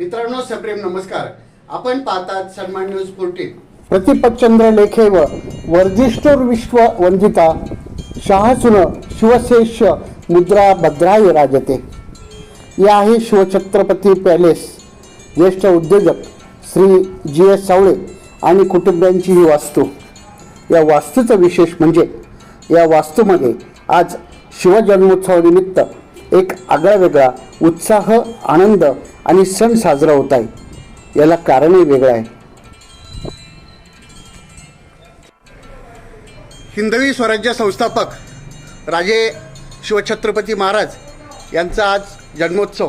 मित्रांनो सप्रेम नमस्कार. आपण पाहतात सन्मान न्यूज फोर्टीन प्रतिपचंद्र लेखे व वर्धिष्ठुर विश्व वंदिता शहासुन शिवशेष मुद्रा भद्राय राजते. या आहे शिवछत्रपती पॅलेस ज्येष्ठ उद्योजक श्री जी एस सावळे आणि कुटुंबियांची ही वास्तू. या वास्तूचं विशेष म्हणजे या वास्तूमध्ये आज शिवजन्मोत्सवानिमित्त एक आगळा वेगळा उत्साह आनंद आणि सण साजरा होत आहे. याला कारणही वेगळं आहे. हिंदवी स्वराज्य संस्थापक राजे शिवछत्रपती महाराज यांचा आज जन्मोत्सव.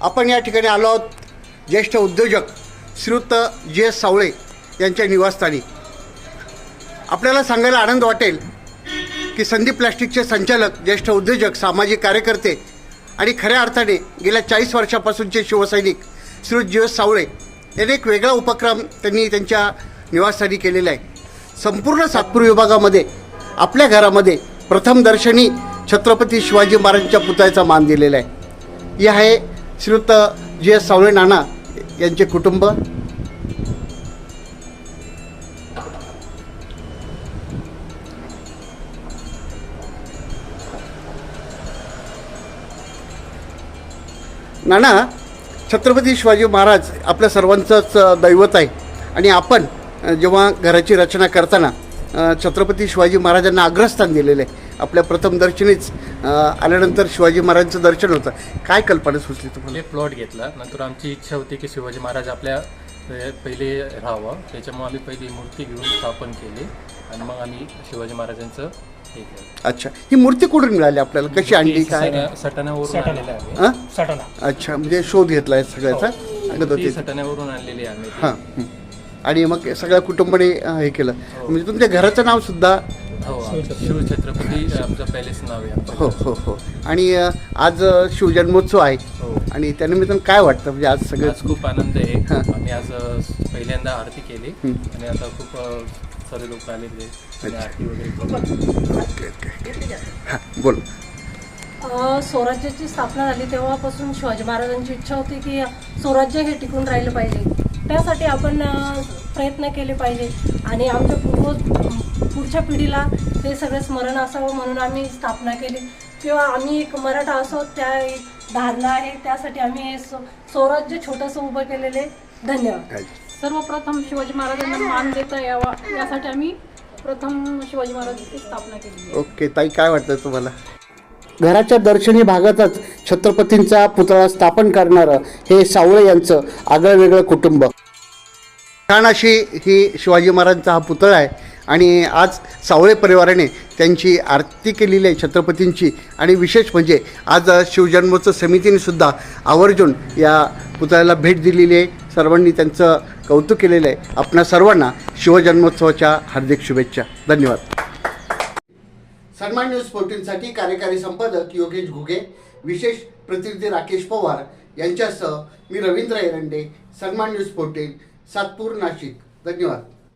आपण या ठिकाणी आलो आहोत ज्येष्ठ उद्योजक श्रीयुत जे एस सावळे यांच्या निवासस्थानी. आपल्याला सांगायला आनंद वाटेल की संदीप प्लॅस्टिकचे संचालक ज्येष्ठ उद्योजक सामाजिक कार्यकर्ते आणि खऱ्या अर्थाने गेल्या चाळीस वर्षापासूनचे शिवसैनिक श्री जीवस सावळे यांनी एक वेगळा उपक्रम त्यांनी त्यांच्या निवासस्थानी केलेला आहे. संपूर्ण सातपूर विभागामध्ये आपल्या घरामध्ये प्रथम दर्शनी छत्रपती शिवाजी महाराजांच्या पुतळ्याचा मान दिलेला आहे. हे आहे श्रीयुक्त जी एस सावळे नाना यांचे कुटुंब. नाना छत्रपती शिवाजी महाराज आपल्या सर्वांचंच दैवत आहे. आणि आपण जेव्हा घराची रचना करताना छत्रपती शिवाजी महाराजांना अग्रस्थान दिलेलं आहे आपल्या प्रथम दर्शनीच आल्यानंतर शिवाजी महाराजांचं दर्शन होतं. काय कल्पना सुचली तुम्हाला? प्लॉट घेतला. नंतर आमची इच्छा होती की शिवाजी महाराज आपल्या पहिले राहावं. त्याच्यामुळे आम्ही पहिली मूर्ती घेऊन स्थापन केली. आणि मग आम्ही शिवाजी महाराजांचं हे केलं. अच्छा. ही मूर्ती कुठून मिळाली आपल्याला? कशी आणली? काय? सट- सटाण्यावरून आणलेली आहे. हां? अच्छा. म्हणजे शोध घेतला आहे सगळ्याचा? ती होते सटाण्यावरून आणलेली आहे आम्ही ती. हां. हं. आणि मग सगळ्या कुटुंबाने अ, हे केलं. म्हणजे तुमच्या घराचं नाव सुद्धा? हो. शिवछत्रपती आमचं पॅलेस नाव आहे आमचं. हो हो हो. आणि अ, आज अ, शिवजन्मोत्सव आहे. हो. आणि त्यानिमित्तानं काय वाटतं? म्हणजे आज सगळं आज खूप आनंद आहे. हां. आम्ही आज अ, पहिल्यांदा आरती केली. हं. आणि आता खूप अ, सारे लोक आलेले आणि आरती वगैरे केली. हां बोल. अ, स्वराज्याची स्थापना झाली तेव्हापासून शिवाजी महाराजांची इच्छा होती की स्वराज्य हे टिकून राहिलं पाहिजे. त्यासाठी आपण प्रयत्न केले पाहिजे. आणि आमच्या पूर्व पुढच्या पिढीला ते सगळे स्मरण असावं म्हणून आम्ही स्थापना केली. किंवा आम्ही एक मराठा असो त्या एक धारणा आहे. त्यासाठी आम्ही हे स्व- स्वराज्य छोटंसं उभं केलेले धन्यवाद. सर्वप्रथम शिवाजी महाराजांना मान देता यावा यासाठी आम्ही प्रथम शिवाजी महाराजांची स्थापना केली. ओके ताई काय वाटतं तुम्हाला? घराच्या दर्शनी भागातच छत्रपतींचा पुतळा स्थापन करणारं हे सावळे यांचं आगळं वेगळं कुटुंब. छान अशी ही शिवाजी महाराजांचा हा पुतळा आहे आणि आज सावळे परिवाराने त्यांची आरती केलेली आहे छत्रपतींची आणि विशेष म्हणजे आज शिवजन्मोत्सव समितीने सुद्धा आवर्जून या पुतळ्याला भेट दिलेली आहे. सर्वांनी त्यांचं कौतुक केलेलं आहे. आपणा सर्वांना शिवजन्मोत्सवाच्या हार्दिक शुभेच्छा. धन्यवाद. सन्मान न्यूज फोर्टीनसाठी कार्यकारी संपादक योगेश घुगे विशेष प्रतिनिधी राकेश पवार यांच्यासह मी रवींद्र एरंडे सन्मान न्यूज फोर्टीन सातपूर नाशिक. धन्यवाद.